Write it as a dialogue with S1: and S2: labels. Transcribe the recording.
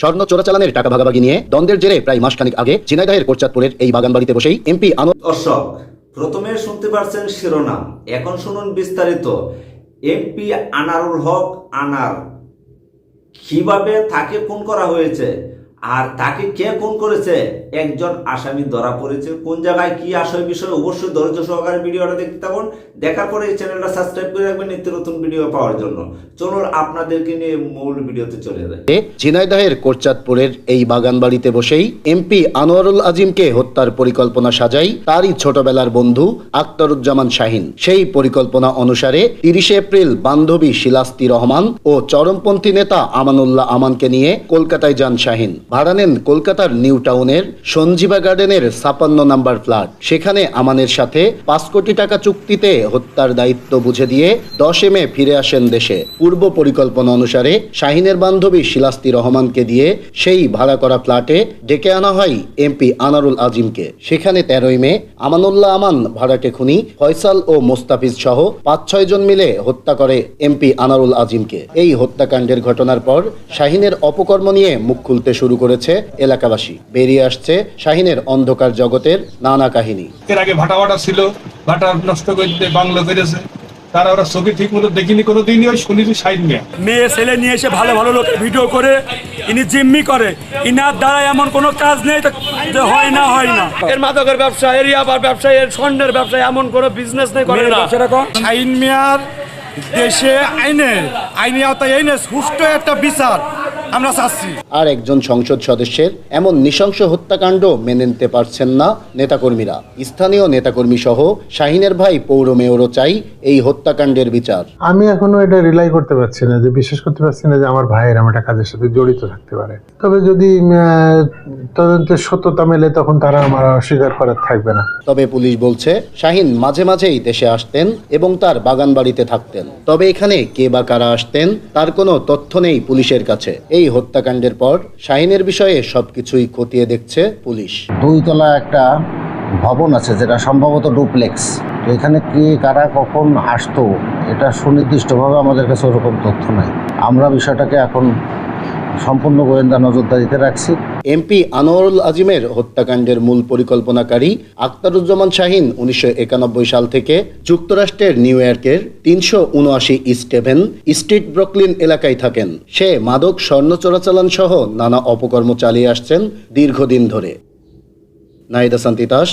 S1: স্বর্ণ চোরাচালানের টাকা ভাগাভাগি নিয়ে দ্বন্দ্বের জেরে প্রায় মাসখানিক আগে ঝিনাইদহের কোরচাঁদপুরের এই বাগানবাড়িতে বসেই এমপি আনন্দ
S2: দর্শক, প্রথমে শুনতে পারছেন শিরোনাম। এখন শুনুন বিস্তারিত। এমপি আনারুল হক আনার। কীভাবে তাকে খুন করা হয়েছে? আর তাকে কে খুন করেছে? একজন আসামি ধরা পড়েছে। কোন জায়গায় কি আসল বিষয় অবশ্যই ধৈর্য সহকারে ভিডিওটা দেখতে থাকুন। দেখার পরে এই চ্যানেলটা সাবস্ক্রাইব করে রাখবেন নিত্য নতুন ভিডিও পাওয়ার জন্য। চলুন আপনাদেরকে নিয়ে মূল ভিডিওতে চলে যায়
S1: ঝিনাইদহের কোরচাঁদপুরের এই বাগান বাড়িতে বসেই এমপি আনোয়ারুল আজিমকে হত্যার পরিকল্পনা সাজাই তারই ছোটবেলার বন্ধু আক্তারুজ্জামান শাহিন। সেই পরিকল্পনা অনুসারে তিরিশে এপ্রিল বান্ধবী শিলাস্তি রহমান ও চরমপন্থী নেতা আমানুল্লাহ আমানকে নিয়ে কলকাতায় যান শাহিন। ভাড়া নেন কলকাতার নিউ টাউনের সঞ্জীবা গার্ডেনের ছাপান্ন নাম্বার ফ্ল্যাট। সেখানে আমানের সাথে পাঁচ কোটি টাকা চুক্তিতে হত্যার দায়িত্ব বুঝে দিয়ে দশে মে ফিরে আসেন দেশে। পূর্ব পরিকল্পনা অনুসারে শাহিনের বান্ধবী শিলাস্তি রহমানকে দিয়ে সেই ভাড়া করা ফ্ল্যাটে ডেকে আনা হয় এমপি আনারুল আজিমকে। সেখানে তেরোই মে আমানুল্লাহ আমান ভাড়াটে খুনি ফয়সাল ও মোস্তাফিজ সহ পাঁচ ছয় জন মিলে হত্যা করে এমপি আনারুল আজিমকে। এই হত্যাকাণ্ডের ঘটনার পর শাহিনের অপকর্ম নিয়ে মুখ খুলতে শুরু করেছে এলাকাবাসী। বেরিয়ে আসছে শাহিনের অন্ধকার জগতের নানা কাহিনী।
S3: এর আগে ভাটা ভাটা ছিল ভাটা নষ্ট করে বাংলো করেছে তারা ওরা ছবি ঠিক মতো দেখিনি কোনো দিনই ওই শুনেছি সাইড নিয়ে
S4: মেয়ে ছেলে নিয়ে এসে ভালো ভালো লোক ভিডিও করে ইনি জিম্মি করে। ইনার দ্বারা এমন কোনো কাজ নেই তো যে হয় না হয় না।
S5: এর মাদকের ব্যবসা এর ইয়াবার ব্যবসা এর স্বর্ণের ব্যবসা এমন কোনো বিজনেস নেই করে না
S4: শাহিন মিয়ার দেশে আইনে আইনি আওতায় এনে সুষ্ঠু একটা বিচার। আমরা চাচ্ছি।
S1: আর একজন সংসদ সদস্যের এমন নৃশংস হত্যাকাণ্ড মেনে নিতে পারছেন না নেতাকর্মীরা। স্থানীয় নেতাকর্মী সহ শাহিনের ভাই পৌর মেয়রও চাই এই হত্যাকাণ্ডের বিচার।
S6: আমি এখনও এটা রিলাই করতে পারছি না যে বিশ্বাস করতে পারছি না যে আমার ভাইয়ের আমার একটা কাজের সাথে জড়িত থাকতে পারে। তবে যদি তদন্তের সত্যতা মেলে তখন তারা আমার অস্বীকার করার থাকবে না।
S1: তবে পুলিশ বলছে শাহিন মাঝে মাঝেই দেশে আসতেন এবং তার বাগান বাড়িতে থাকতেন। তবে এখানে কে বা কারা আসতেন তার কোনো তথ্য নেই পুলিশের কাছে। এই হত্যাকাণ্ডের পর শাহিনের বিষয়ে সবকিছুই খতিয়ে দেখছে পুলিশ।
S7: দুইতলা একটা ভবন আছে, যেটা সম্ভবত ডুপ্লেক্স। এখানে কে, কারা, কখন আসতো, এটা সুনির্দিষ্টভাবে আমাদের কাছে ওরকম তথ্য নাই। আমরা বিষয়টাকে এখন সম্পূর্ণ গোয়েন্দা নজরদারিতে রাখছি।
S1: এমপি আনোয়ারুল আজিমের হত্যাকাণ্ডের মূল পরিকল্পনাকারী আক্তারুজ্জামান শাহিন উনিশশো একানব্বই সাল থেকে যুক্তরাষ্ট্রের নিউ ইয়র্কের তিনশো উনআশি ইস্টেভেন স্ট্রিট ব্রকলিন এলাকায় থাকেন। সে মাদক, স্বর্ণ চোরাচালান সহ নানা অপকর্ম চালিয়ে আসছেন দীর্ঘদিন ধরে। নাইদা শান্তি দাস